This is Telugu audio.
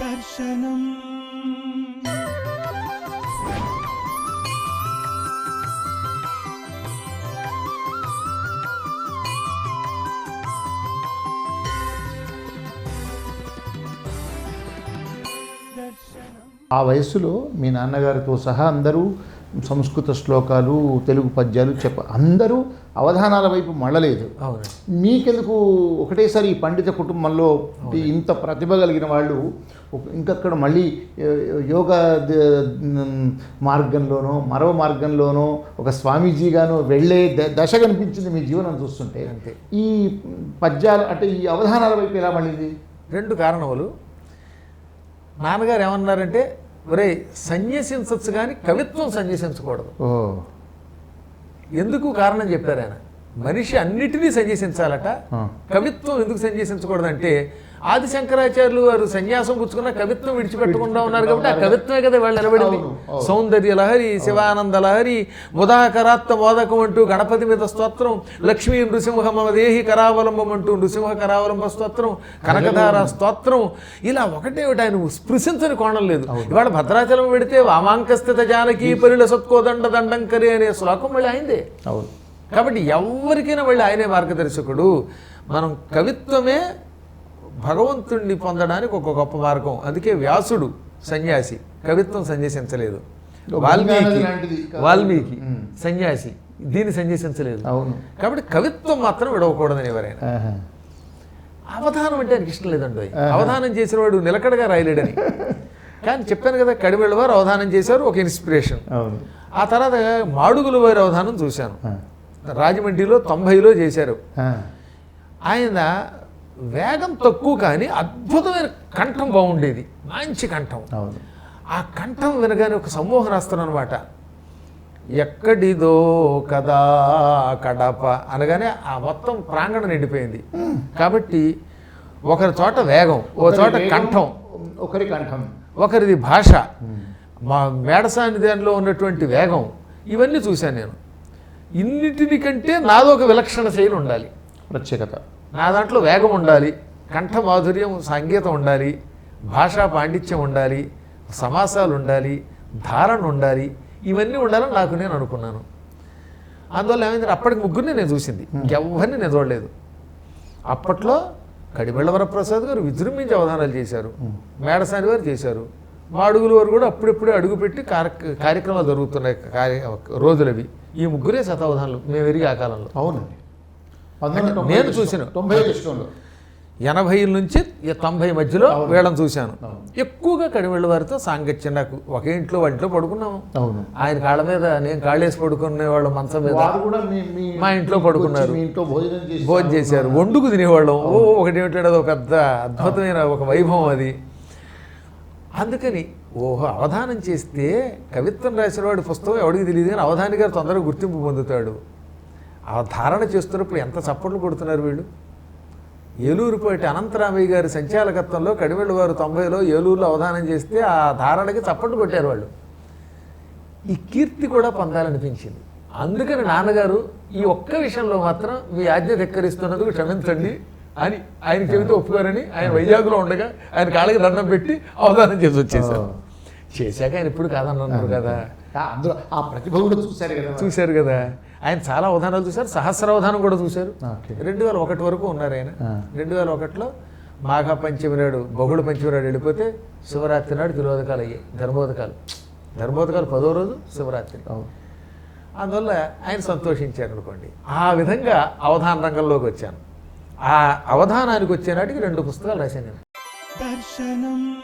దర్శనం ఆ వయస్సులో మీ నాన్నగారితో సహా అందరూ సంస్కృత శ్లోకాలు తెలుగు పద్యాలు చెప్ప అందరూ అవధానాల వైపు మళ్ళలేదు. మీకెందుకు ఒకటేసారి ఈ పండిత కుటుంబంలో ఇంత ప్రతిభ కలిగిన వాళ్ళు ఇంకక్కడ మళ్ళీ యోగా మార్గంలోనో మరో మార్గంలోనో ఒక స్వామీజీగానో వెళ్ళే ద- దశ కనిపించింది మీ జీవనం చూస్తుంటే అంతే. ఈ పద్యాలు అంటే ఈ అవధానాల వైపు ఎలా మళ్ళీంది? రెండు కారణములు. నాన్నగారు ఏమన్నారంటే ఒరే సన్యసించచ్చు కానీ కవిత్వం సన్యసించకూడదు. ఎందుకు కారణం చెప్పారు ఆయన? మనిషి అన్నిటినీ సన్యసించాలట. కవిత్వం ఎందుకు సన్యసించకూడదంటే ఆది శంకరాచార్యులు వారు సన్యాసం పుచ్చుకున్న కవిత్వం విడిచిపెట్టకుండా ఉన్నారు కాబట్టి ఆ కవిత్వమే కదా వాళ్ళు నిలబడింది. సౌందర్య లహరి శివానంద లహరి ముదాకరాత్త మోదకం అంటూ గణపతి మీద స్తోత్రం లక్ష్మీ నృసింహ మమ దేహి కరావలంబం అంటూ నృసింహ కరావలంబ స్తోత్రం కనకధార స్తోత్రం. ఇలా ఒకటే ఒకటి ఆయన స్పృశించని కోణం లేదు. ఇవాళ భద్రాచలం పెడితే వామాంకస్థిత జానకి పరిల సత్కోదండ దండంకరి అనే శ్లోకం మళ్ళీ అయిందే అవును. కాబట్టి ఎవరికైనా మళ్ళీ ఆయనే మార్గదర్శకుడు. మనం కవిత్వమే భగవంతుణ్ణి పొందడానికి ఒక గొప్ప మార్గం. అందుకే వ్యాసుడు సన్యాసి. కవిత్వం సన్యసించలేదు వాల్మీకి. వాల్మీకి. సన్యాసి. దీన్ని సన్యసించలేదు అవును. కాబట్టి కవిత్వం మాత్రం విడవకూడదని ఎవరైనా. అవధానం అంటే ఆయనకి ఇష్టం లేదండి. అవధానం చేసిన వాడు నిలకడగా రాయలేడని. కానీ చెప్పాను కదా కడివెళ్ళ వారు అవధానం చేశారు ఒక ఇన్స్పిరేషన్. ఆ తర్వాత మాడుగుల వారి అవధానం చూశాను. రాజమండ్రిలో తొంభైలో చేశారు. ఆయన వేగం తక్కువ కానీ అద్భుతమైన కంఠం బాగుండేది. మంచి కంఠం. ఆ కంఠం వినగానే ఒక సమ్మోహనాస్త్రం అనమాట ఎక్కడిదో కదా కడప అనగానే ఆ మొత్తం ప్రాంగణం నిండిపోయింది. కాబట్టి ఒకరి చోట వేగం ఓ చోట కంఠం. ఒకరి కంఠం. ఒకరిది భాష. మా మేడసాని దానిలో ఉన్నటువంటి వేగం. ఇవన్నీ చూశాను నేను. ఇన్నిటిని కంటే నాదో ఒక విలక్షణ శైలి ఉండాలి. ప్రత్యేకత. నా దాంట్లో వేగం ఉండాలి కంఠ మాధుర్యం సంగీతం ఉండాలి భాషా పాండిత్యం ఉండాలి సమాసాలు ఉండాలి ధారణ ఉండాలి ఇవన్నీ ఉండాలని నాకు నేను అనుకున్నాను. అందువల్ల ఏమైంది అప్పటికి ముగ్గురిని నేను చూసింది. ఎవరిని నేను చూడలేదు. అప్పట్లో కడిమెళ్ళ వరప్రసాద్ గారు విజృంభించి అవధానాలు చేశారు. మేడసాని వారు చేశారు. మాడుగుల వారు కూడా అప్పుడప్పుడే అడుగుపెట్టి కార్య కార్యక్రమాలు జరుగుతున్నాయి కార్య రోజులవి. ఈ ముగ్గురే శతావధానాలు. మేము ఎరిగి ఆ కాలంలో అవునండి. నేను చూసిన. తొంభై నుంచి తొంభై మధ్యలో. వీళ్ళని చూశాను. ఎక్కువగా కడివెళ్ళ వారితో సాంగత్యం నాకు. ఒకే ఇంట్లో వంటలో పడుకున్నాము. ఆయన కాళ్ళ మీద నేను కాళ్ళేసి పడుకునే వాళ్ళు మంచం మీద మీ ఇంట్లో పడుకున్నారు. భోజనం చేశారు. వండుకు తినేవాళ్ళం. ఓ ఒకటి ఏమిటాడు అది ఒక పెద్ద అద్భుతమైన ఒక వైభవం అది. అందుకని ఓహో అవధానం చేస్తే కవిత్వం రాసినవాడి పుస్తకం ఎవడికి తెలియదు కానీ అవధాని గారు తొందరగా గుర్తింపు పొందుతాడు. ఆ ధారణ చేస్తున్నప్పుడు ఎంత చప్పట్లు కొడుతున్నారు వీళ్ళు? ఏలూరుపాటి అనంతరామయ్య గారి సంచాలకత్వంలో కడివెళ్ళ వారు తొంభైలో ఏలూరులో అవధానం చేస్తే ఆ ధారణకి చప్పట్లు కొట్టారు వాళ్ళు. ఈ కీర్తి కూడా పొందాలనిపించింది. అందుకని నాన్నగారు ఈ ఒక్క విషయంలో మాత్రం మీ ఆజ్ఞ ధిక్కరిస్తున్నందుకు క్షమించండి అని ఆయన చెబితే ఒప్పుకోరని ఆయన వైజాగ్లో ఉండగా ఆయన కాళ్ళకి దండం పెట్టి అవధానం చేసి వచ్చేసారు చేశాక ఆయన ఇప్పుడు కాదన్నారు కదా. అందులో ఆ ప్రతిభ కూడా చూశారు కదా చూశారు కదా. ఆయన చాలా అవధానాలు చూశారు. సహస్రావధానం కూడా చూశారు. రెండు వేల ఒకటి వరకు ఉన్నారు ఆయన. రెండు వేల ఒకటిలో మాఘ పంచమి నాడు బహుళ పంచమి నాడు వెళ్ళిపోతే శివరాత్రి నాడు తిరోధకాలు అయ్యాయి. ధర్మోదకాలు. ధర్మోదకాలు పదో రోజు శివరాత్రి. అవును. అందువల్ల ఆయన సంతోషించారు అనుకోండి. ఆ విధంగా అవధాన రంగంలోకి వచ్చాను. ఆ అవధానానికి వచ్చే నాటికి రెండు పుస్తకాలు రాశాను నేను. దర్శనం.